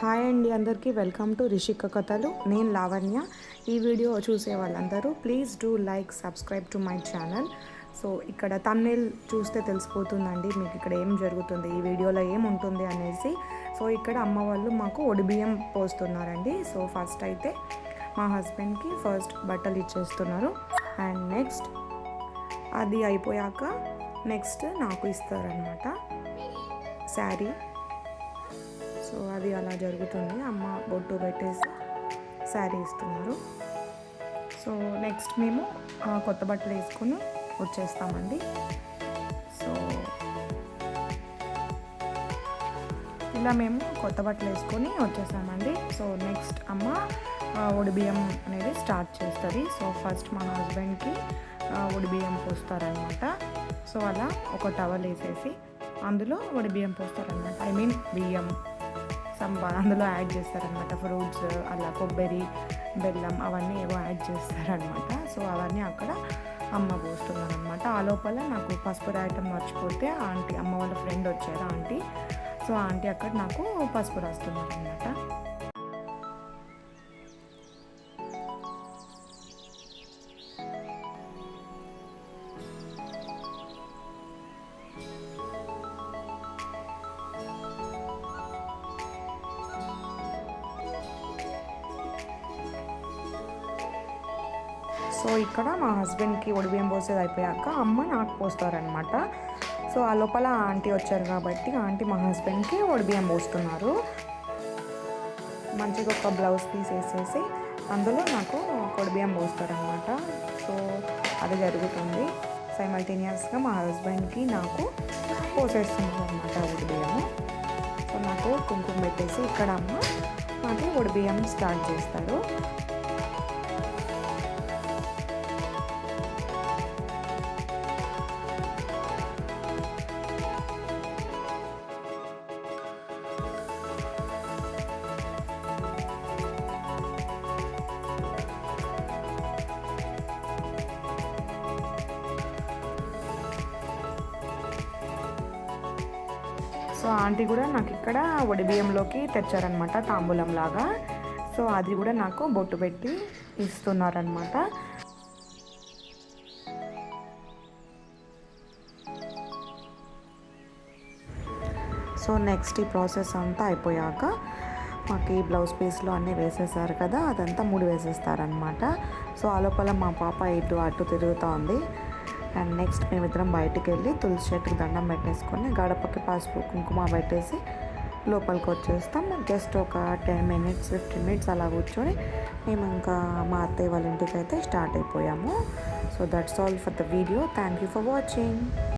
Hi అండి అందరికీ. Welcome to Rishika కథలు. నేను లావణ్య. ఈ వీడియో చూసే వాళ్ళందరూ please do like subscribe to my channel. So ఇక్కడ తమ్నేల్ చూస్తే తెలిసిపోతుందండి మీకు ఇక్కడ ఏం జరుగుతుంది ఈ వీడియోలో ఏం ఉంటుంది అనేసి. సో ఇక్కడ అమ్మ వాళ్ళు మాకు ఒడిబియ్యం పోస్తున్నారండి. సో ఫస్ట్ అయితే మా హస్బెండ్కి ఫస్ట్ బట్టలు ఇచ్చేస్తున్నారు. అండ్ నెక్స్ట్ అది అయిపోయాక నెక్స్ట్ నాకు ఇస్తారనమాట శారీ. సో అది అలా జరుగుతుంది. అమ్మ బొట్టు పెట్టేసి శారీ ఇస్తున్నారు. సో నెక్స్ట్ మేము కొత్త బట్టలు వేసుకొని వచ్చేస్తామండి. సో ఇలా మేము కొత్త బట్టలు వేసుకొని వచ్చేసామండి. సో నెక్స్ట్ అమ్మ ఒడిబియ్యం అనేది స్టార్ట్ చేస్తుంది. సో ఫస్ట్ మా హస్బెండ్కి ఒడిబియ్యం పోస్తారనమాట. సో అలా ఒక టవల్ వేసేసి అందులో ఒడిబియ్యం పోస్తారనమాట. ఐ మీన్ బియ్యం. సంబా అందులో యాడ్ చేస్తారనమాట ఫ్రూట్స్ అలా కొబ్బరి బెల్లం అవన్నీ ఏవో యాడ్ చేస్తారనమాట సో అవన్నీ అక్కడ అమ్మ పోస్తున్నారనమాట ఆ లోపల నాకు పసుపు రాయటం మర్చిపోతే ఆంటీ అమ్మ వాళ్ళ ఫ్రెండ్ వచ్చారు ఆంటీ. సో ఆంటీ అక్కడ నాకు పసుపు రాస్తున్నారనమాట సో ఇక్కడ మా హస్బెండ్కి ఒడిబియ్యం పోసేది అయిపోయాక అమ్మ నాకు పోస్తారనమాట సో ఆ లోపల ఆంటీ వచ్చారు కాబట్టి ఆంటీ మా హస్బెండ్కి ఒడిబియ్యం పోస్తున్నారు. మంచిగా ఒక బ్లౌజ్ పీస్ వేసేసి అందులో నాకు కొడిబియ్యం పోస్తారనమాట సో అది జరుగుతుంది. సైమల్టేనియస్గా మా హస్బెండ్కి నాకు పోసేస్తున్నారు అనమాట ఒడిబియ్యము. సో నాకు కుంకుమ పెట్టేసి ఇక్కడ అమ్మ నాకు ఒడిబియ్యం స్టార్ట్ చేస్తారు. సో ఆంటీ కూడా నాకు ఇక్కడ బియ్యంలోకి తెచ్చారనమాట తాంబూలం లాగా సో అది కూడా నాకు బొట్టు పెట్టి ఇస్తున్నారనమాట సో నెక్స్ట్ ఈ ప్రాసెస్ అంతా అయిపోయాక మాకు ఈ బ్లౌజ్ పీస్లో అన్నీ వేసేసారు కదా అదంతా మూడు వేసేస్తారనమాట సో ఆ లోపల మా పాప ఇటు అటు తిరుగుతూ ఉంది అండ్ నెక్స్ట్ మేమిద్దరం బయటకు వెళ్ళి తులసి చెట్టుకి దండం పెట్టేసుకొని గడపకి పసుపు కుంకుమ పెట్టేసి లోపలికి వచ్చేస్తాం. జస్ట్ ఒక టెన్ మినిట్స్ ఫిఫ్టీన్ మినిట్స్ అలా కూర్చొని మేము ఇంకా మా అత్తయ్య వాళ్ళ ఇంటికి అయితే స్టార్ట్ అయిపోయాము. So that's all for the video thank you for watching